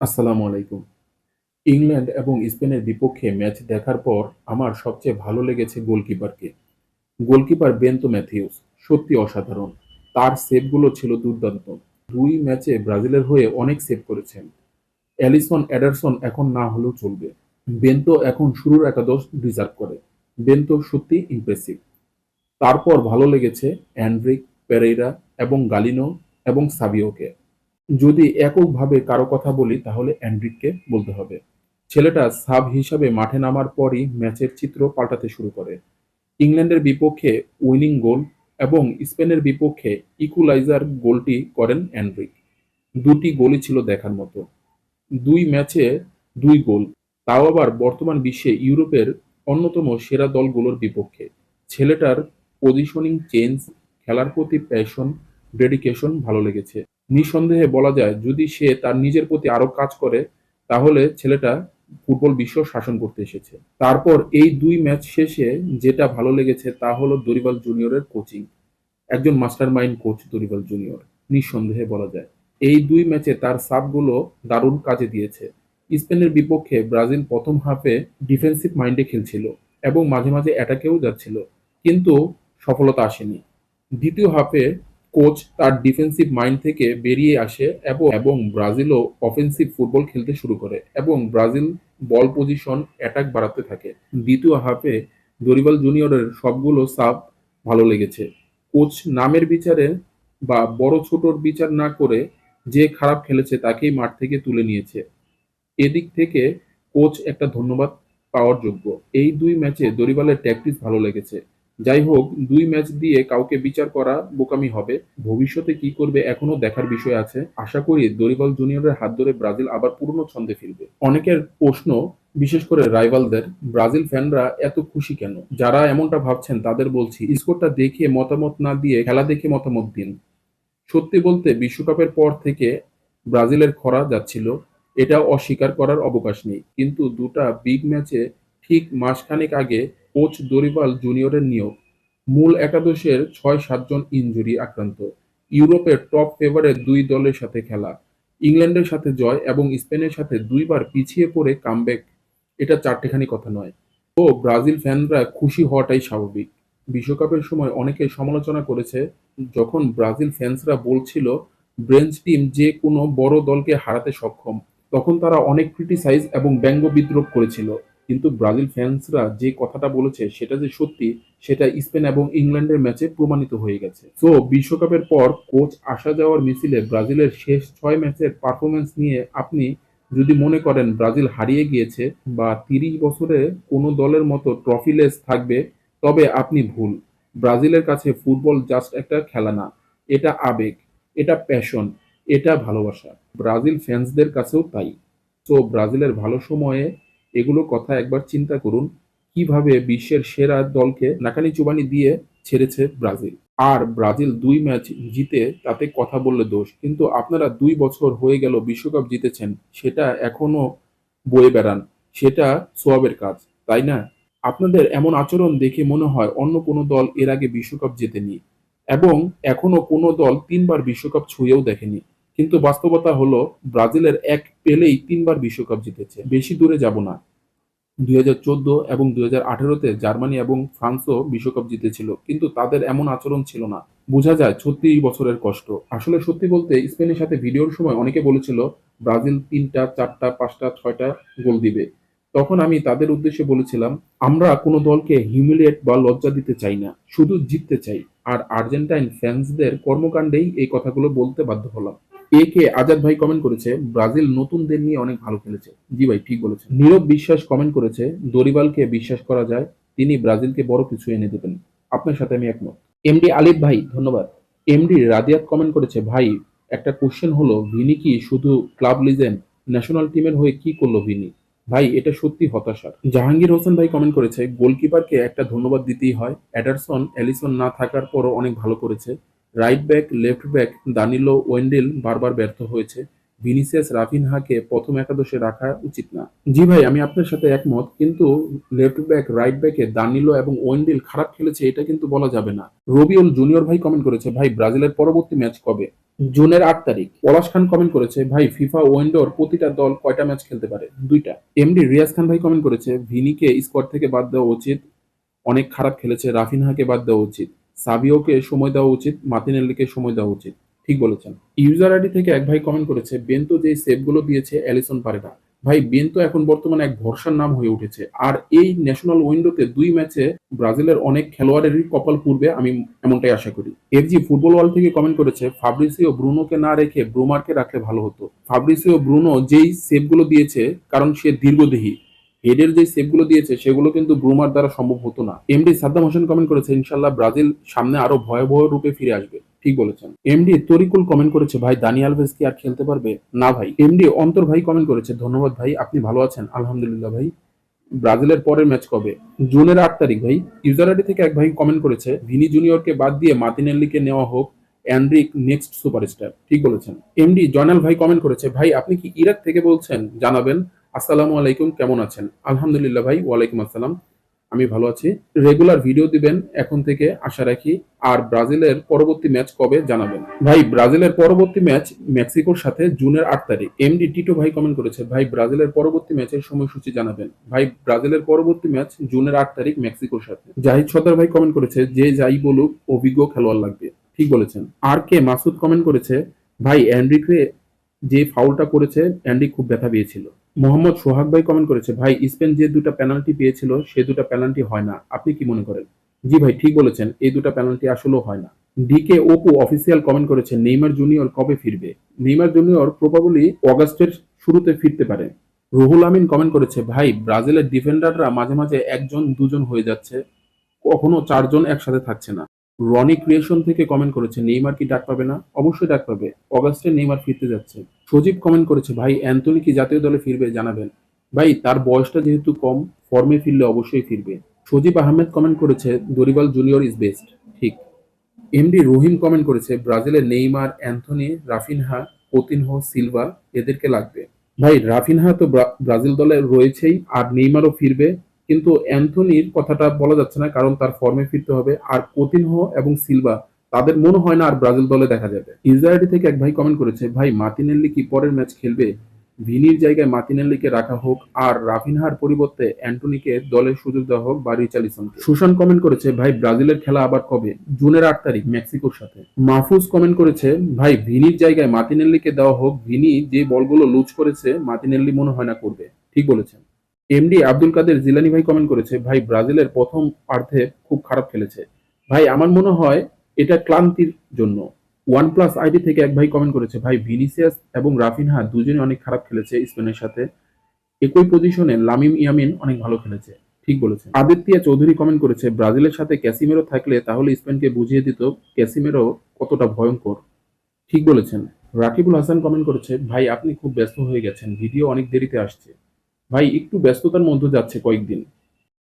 আসসালামু আলাইকুম। ইংল্যান্ড এবং স্পেনের বিপক্ষে ম্যাচ দেখার পর আমার সবচেয়ে ভালো লেগেছে গোলকিপারকে। গোলকিপার বেন্তো ম্যাথিউস, সত্যি অসাধারণ। তার সেভগুলো ছিল দুর্দান্ত। দুই ম্যাচে ব্রাজিলের হয়ে অনেক সেভ করেছেন। অ্যালিসন অ্যাডারসন এখন না হলেও চলবে। বেন্তো এখন শুরুর একাদশ ডিজার্ভ করে। বেন্তো সত্যি ইমপ্রেসিভ তারপর ভালো লেগেছে অ্যান্ড্রিক পেরেইরা এবং গালিনো এবং সাবিওকে। যদি এককভাবে কারও কথা বলি, তাহলে অ্যান্ড্রিককে বলতে হবে। ছেলেটা সাব হিসাবে মাঠে নামার পরই ম্যাচের চিত্র পাল্টাতে শুরু করে। ইংল্যান্ডের বিপক্ষে উইনিং গোল এবং স্পেনের বিপক্ষে ইকুলাইজার গোলটি করেন অ্যান্ড্রিক দুটি গোলই ছিল দেখার মতো। দুই ম্যাচে দুই গোল। তাও আবার বর্তমান বিশ্বে ইউরোপের অন্যতম সেরা দলগুলোর বিপক্ষে। ছেলেটার পজিশনিং চেঞ্জ খেলার প্রতি প্যাশন ডেডিকেশন ভালো লেগেছে। নিঃসন্দেহে বলা যায়, যদি সে তার নিজের প্রতি আরও কাজ করে, তাহলে ছেলেটা ফুটবল বিশ্ব শাসন করতে এসেছে। তারপর এই দুই ম্যাচ শেষে যেটা ভালো লেগেছে তা হলো দরিবাল জুনিয়রের কোচিং। একজন mastermind coach Dorival junior, নিঃসন্দেহে বলা যায়। এই দুই ম্যাচে তার সাবগুলো দারুণ কাজে দিয়েছে। স্পেনের বিপক্ষে ব্রাজিল প্রথম হাফে ডিফেন্সিভ মাইন্ডে খেলছিল এবং মাঝে মাঝে অ্যাটাকেও যাচ্ছিল, কিন্তু সফলতা আসেনি। দ্বিতীয় হাফে কোচ তার ডিফেন্সিভ মাইন্ড থেকে বেরিয়ে আসে এবং এবং ব্রাজিলও অফেন্সিভ ফুটবল খেলতে শুরু করে এবং ব্রাজিল বল পজিশন অ্যাটাক বাড়াতে থাকে। দ্বিতীয় হাফে দরিবাল জুনিয়রের সবগুলো সাব ভালো লেগেছে। কোচ নামের বিচারে বা বড় ছোটর বিচার না করে যে খারাপ খেলেছে তাকেই মাঠ থেকে তুলে নিয়েছে। এদিক থেকে কোচ একটা ধন্যবাদ পাওয়ার যোগ্য। এই দুই ম্যাচে দরিবালের ট্যাকটিস ভালো লেগেছে। যাই হোক দুই ম্যাচ দিয়ে কাউকে বিচার করা বোকামি হবে। ভবিষ্যতে কি করবে এখনও দেখার বিষয় আছে। আশা করি দরিবাল জুনিয়রের হাত ধরে ব্রাজিল আবার পুরনো ছন্দে ফিরবে। অনেকের প্রশ্ন, বিশেষ করে রাইভালদের, ব্রাজিল ফ্যানরা এত খুশি কেন? যারা এমনটা ভাবছেন তাদের বলছি, স্কোরটা দেখে মতামত না দিয়ে খেলা দেখে মতামত দিন। সত্যি বলতে বিশ্বকাপের পর থেকে ব্রাজিলের খরা যাচ্ছিল। এটা অস্বীকার করার অবকাশ নেই। কিন্তু দুটা বিগ ম্যাচে ঠিক মাসখানেক আগে কোচ দরিবাল জুনিয়রের নিয়োগ। মূল একাদশের ছয় সাতজন ইনজুরি আক্রান্ত। ইউরোপের টপ ফেভারের দুই দলের সাথে খেলা। ইংল্যান্ডের সাথে জয় এবং স্পেনের সাথে দুইবার পিছিয়ে পড়ে কামব্যাক। এটা চারটেখানি কথা নয়। তো ব্রাজিল ফ্যানরা খুশি হওয়াটাই স্বাভাবিক। বিশ্বকাপের সময় অনেকে সমালোচনা করেছে, যখন ব্রাজিল ফ্যান্সরা বলছিল, ব্রেঞ্চ টিম যে কোনো বড় দলকে হারাতে সক্ষম। তখন তারা অনেক ক্রিটিসাইজ এবং ব্যঙ্গ বিদ্রোপ করেছিল। কিন্তু ব্রাজিল ফ্যান্সরা যে কথাটা বলেছে সেটা যে সত্যি, সেটা স্পেন এবং ইংল্যান্ডের ম্যাচে প্রমাণিত হয়ে গেছে। তো বিশ্বকাপের পর কোচ আসা যাওয়ার মিছিলে ব্রাজিলের শেষ ছয় ম্যাচের পারফরমেন্স নিয়ে আপনি যদি মনে করেন ব্রাজিল হারিয়ে গিয়েছে বা তিরিশ বছরে কোনো দলের মতো ট্রফিলেস থাকবে, তবে আপনি ভুল। ব্রাজিলের কাছে ফুটবল জাস্ট একটা খেলা না এটা আবেগ, এটা প্যাশন, এটা ভালোবাসা। ব্রাজিল ফ্যান্সদের কাছেও তাই। তো ব্রাজিলের ভালো সময়ে এগুলো কথা একবার চিন্তা করুন, কীভাবে বিশ্বের সেরা দলকে নাকানি চুবানি দিয়ে ছেড়েছে ব্রাজিল। আর ব্রাজিল দুই ম্যাচ জিতে তাতে কথা বললে দোষ, কিন্তু আপনারা দুই বছর হয়ে গেল বিশ্বকাপ জিতেছেন, সেটা এখনও বয়ে বেড়ান, সেটা সোয়াবের কাজ, তাই না? আপনাদের এমন আচরণ দেখে মনে হয় অন্য কোনো দল এর আগে বিশ্বকাপ জেতেনি, এবং এখনও কোনো দল তিনবার বিশ্বকাপ ছুঁয়েও দেখেনি। কিন্তু বাস্তবতা হলো, ব্রাজিলের এক পেলেই তিনবার বিশ্বকাপ জিতেছে। বেশি দূরে যাব না। দুই হাজার চোদ্দ এবং দুই আঠেরোতে জার্মানি এবং ফ্রান্সও বিশ্বকাপ জিতেছিল, কিন্তু তাদের এমন আচরণ ছিল না। বোঝা যায় ছত্রিশ বছরের কষ্ট। আসলে সত্যি বলতে, স্পেনের সাথে ভিডিওর সময় অনেকে বলেছিল, ব্রাজিল তিনটা, চারটা, পাঁচটা, ছয়টা গোল দিবে। তখন আমি তাদের উদ্দেশ্যে বলেছিলাম, আমরা কোনো দলকে হিউমিলিয়েট বা লজ্জা দিতে চাই না, শুধু জিততে চাই। আর আর্জেন্টাইন ফ্যান্সদের কর্মকাণ্ডেই এই কথাগুলো বলতে বাধ্য হলাম। কে আজাদ ভাই কমেন্ট করেছে, ব্রাজিল নতুনদের নিয়ে অনেক ভালো খেলেছে। জি ভাই, ঠিক বলেছেন। নীরব বিশ্বাস কমেন্ট করেছে, দরিবালকে বিশ্বাস করা যায়, তিনি ব্রাজিলকে বড় কিছু এনে দেবেন। আপনার সাথে আমি একমত। এমডি আলিফ ভাই, ধন্যবাদ। এমডি রাদিয়াত কমেন্ট করেছে, ভাই, একটা কোশ্চেন হলো, ভিনি কি শুধু ক্লাব লিজেন্ড ন্যাশনাল টিমের হয়ে কি করল ভিনি? ভাই, এটা সত্যি হতাশার। জাহাঙ্গীর হোসেন ভাই কমেন্ট করেছে গোলকিপারকে একটা ধন্যবাদ দিতেই হয়। অ্যাডারসন অ্যালিসন না থাকার পরও অনেক ভালো করেছে। Right back left back Danilo Wendell বারবার ব্যর্থ হয়েছে। ভিনিসিয়াস রাফিনহাকে প্রথম একাদশে রাখা উচিত না। জি ভাই, আমি আপনার সাথে একমত, কিন্তু লেফট ব্যাক রাইট ব্যাকে দানিলো এবং ওয়েন্ডিল খারাপ খেলেছে, এটা কিন্তু বলা যাবে না। রবিউল জুনিয়র ভাই কমেন্ট করেছে, ভাই, ব্রাজিলের পরবর্তী ম্যাচ কবে? জুনের আট তারিখ। পলাশ খান কমেন্ট করেছে, ভাই ফিফা ওয়েন্ডোর প্রতিটা দল কয়টা ম্যাচ খেলতে পারে? দুইটা। এমডি রিয়াজ খান ভাই কমেন্ট করেছে ভিনিকে স্কোয়াড থেকে বাদ দেওয়া উচিত, অনেক খারাপ খেলেছে রাফিনহাকে বাদ দেওয়া উচিত। সাবিওকে সময় দেওয়া উচিত মার্টিনেল্লিকে সময় দেওয়া উচিত। ঠিক বলেছেন। ইউজার আইডি থেকে এক ভাই কমেন্ট করেছে, বেন্তো যে সেভগুলো দিয়েছে অ্যালিসন পারেরা ভাই, বেন্তো এখন বর্তমানে এক ভরসার নাম হয়ে উঠেছে। আর এই ন্যাশনাল উইন্ডোতে দুই ম্যাচে ব্রাজিলের অনেক খেলোয়াড়েরই কপাল পূর্বে আমি এমনটাই আশা করি। এফজি ফুটবল ওয়ার্ল্ড থেকে কমেন্ট করেছে, ফাব্রিসিও ব্রুনোকে না রেখে ব্রুমারকে রাখলে ভালো হতো। ফাব্রিসিও ব্রুনো যেই সেভগুলো দিয়েছে, কারণ সে দীর্ঘদেহী। হেডের যে সেভগুলো দিয়েছে, সেগুলো কিন্তু ব্রুমার দ্বারা সম্ভব হতো না। এমডি সাদ্দাম হোসেন কমেন্ট করেছে ইনশাল্লাহ ব্রাজিল সামনে আরও ভয়াবহ রূপে ফিরে আসবে। ঠিক বলেছেন। এমডি তরিকুল কমেন্ট করেছে, ভাই, দানি আলভেজ কি আর খেলতে পারবে? না, ভাই। এমডি অন্তর ভাই কমেন্ট করেছে, ধন্যবাদ ভাই, আপনি ভালো আছেন? আলহামদুলিল্লাহ ভাই। ব্রাজিলের পরের ম্যাচ কবে? জুনের আট তারিখ, ভাই। ইউজার আইডি থেকে এক ভাই কমেন্ট করেছে, ভিনি জুনিয়রকে বাদ দিয়ে মার্টিনেল্লিকে নেওয়া হোক অ্যান্ড্রিক নেক্সট সুপারস্টার ঠিক বলেছেন। এমডি জয়নাল ভাই কমেন্ট করেছে, ভাই, আপনি কি ইরাক থেকে বলছেন? জানাবেন। আসসালামু আলাইকুম, কেমন আছেন? আলহামদুলিল্লাহ ভাই, ওয়ালাইকুম আসসালাম। আমি ভালো আছি। রেগুলার ভিডিও দিবেন, এখন থেকে আশা রাখি আর ব্রাজিলের পরবর্তী ম্যাচ কবে জানাবেন? ভাই, ব্রাজিলের পরবর্তী ম্যাচ মেক্সিকোর সাথে জুনের আট তারিখ। এমডি টিটো ভাই কমেন্ট করেছে, ভাই, ব্রাজিলের পরবর্তী ম্যাচের সময়সূচি জানাবেন। ভাই, ব্রাজিলের পরবর্তী ম্যাচ জুনের আট তারিখ মেক্সিকোর সাথে। জাহিদ সর্দার ভাই কমেন্ট করেছে, যে যাই বলুক, অভিজ্ঞ খেলোয়াড় লাগবে। ঠিক বলেছেন। আর কে? মাসুদ কমেন্ট করেছে, ভাই অ্যান্ড্রিকরে যে ফাউলটা করেছে অ্যান্ড্রিক খুব ব্যথা পেয়েছিল। মোহাম্মদ সোহাগ ভাই কমেন্ট করেছে, ভাই, স্পেন যে দুটো পেনাল্টি পেয়েছিল, সে দুটো পেনাল্টি হয় না। আপনি কি মনে করেন? জি ভাই, ঠিক বলেছেন, এই দুটো পেনাল্টি আসলেও হয় না। ডিকে ওপো অফিসিয়াল কমেন্ট করেছে, নেইমার জুনিয়র কবে ফিরবে? নেইমার জুনিয়র প্রবাবলি অগাস্টের শুরুতে ফিরতে পারে। রুহুল আমিন কমেন্ট করেছে, ভাই, ব্রাজিলের ডিফেন্ডাররা মাঝে মাঝে একজন, দুজন হয়ে যাচ্ছে। কখনো চারজন একসাথে থাকছে না। রনি ক্রিয়েশন থেকে কমেন্ট করেছে, নেইমার কি ডাক পাবে না? অবশ্যই ডাক পাবে। অগাস্টে নেইমার ফিরতে যাচ্ছে। সজীব কমেন্ট করেছে, ভাই অ্যান্টনি কি জাতীয় দলে ফিরবে? জানাবেন। ভাই, তার বয়সটা যেহেতু কম ফর্মে ফিরলে অবশ্যই ফিরবে। সজীব আহমেদ কমেন্ট করেছে, দরিবাল জুনিয়র ইজ বেস্ট ঠিক। এমডি রহিম কমেন্ট করেছে ব্রাজিলের Neymar, Antony, Raphinha Coutinho Silva, এদেরকে লাগবে। ভাই, রাফিনহা তো ব্রাজিল দলে রয়েছেই, আর নেইমারও ফিরবে। কিন্তু অ্যান্থনির কথাটা বলা যাচ্ছে না, কারণ তার ফর্মে ফিরতে হবে। আর কোতিনহো এবং সিলভা, তাদের মনে হয় না আর ব্রাজিল দলে দেখা যাবে। ইসরায়েলি থেকে এক ভাই কমেন্ট করেছে, ভাই মার্টিনেল্লি কি পরের ম্যাচ খেলবে? ভিনির জায়গায় মার্টিনেল্লিকে রাখা হোক, আর রাফিনহার পরিবর্তে অ্যান্টনিকে দলের সুযোগ দেওয়া হোক বা রিচালিসনকে। সুশান কমেন্ট করেছে, ভাই, ব্রাজিলের খেলা আবার কবে? জুনের আট তারিখ, মেক্সিকোর সাথে। মাহফুজ কমেন্ট করেছে, ভাই, ভিনির জায়গায় মার্টিনেল্লিকে দেওয়া হোক, ভিনি যে বলগুলো লুজ করেছে মার্টিনেল্লি মনে হয় না করবে। ঠিক বলেছেন। এমডি আব্দুল কাদের জিলানি ভাই কমেন্ট করেছে, ভাই, ব্রাজিলের প্রথম অর্ধে খুব খারাপ খেলেছে। ভাই, আমার মনে হয় এটা ক্লান্তির জন্য। ওয়ান প্লাস আইডি থেকে এক ভাই কমেন্ট করেছে, ভাই, ভিনিসিয়াস এবং রাফিনহা দুজনে অনেক খারাপ খেলেছে স্পেনের সাথে। একই পজিশনে লামিম ইয়ামিন অনেক ভালো খেলেছে। ঠিক বলেছে আদিত্যা চৌধুরী কমেন্ট করেছে, ব্রাজিলের সাথে ক্যাসিমেরো থাকলে তাহলে স্পেনকে বুঝিয়ে দিত ক্যাসিমেরো কতটা ভয়ঙ্কর। ঠিক বলেছেন। রাকিবুল হাসান কমেন্ট করেছে, ভাই, আপনি খুব ব্যস্ত হয়ে গেছেন, ভিডিও অনেক দেরিতে আসছে। ভাই একটু ব্যস্ততার মধ্যে যাচ্ছে কয়েকদিন।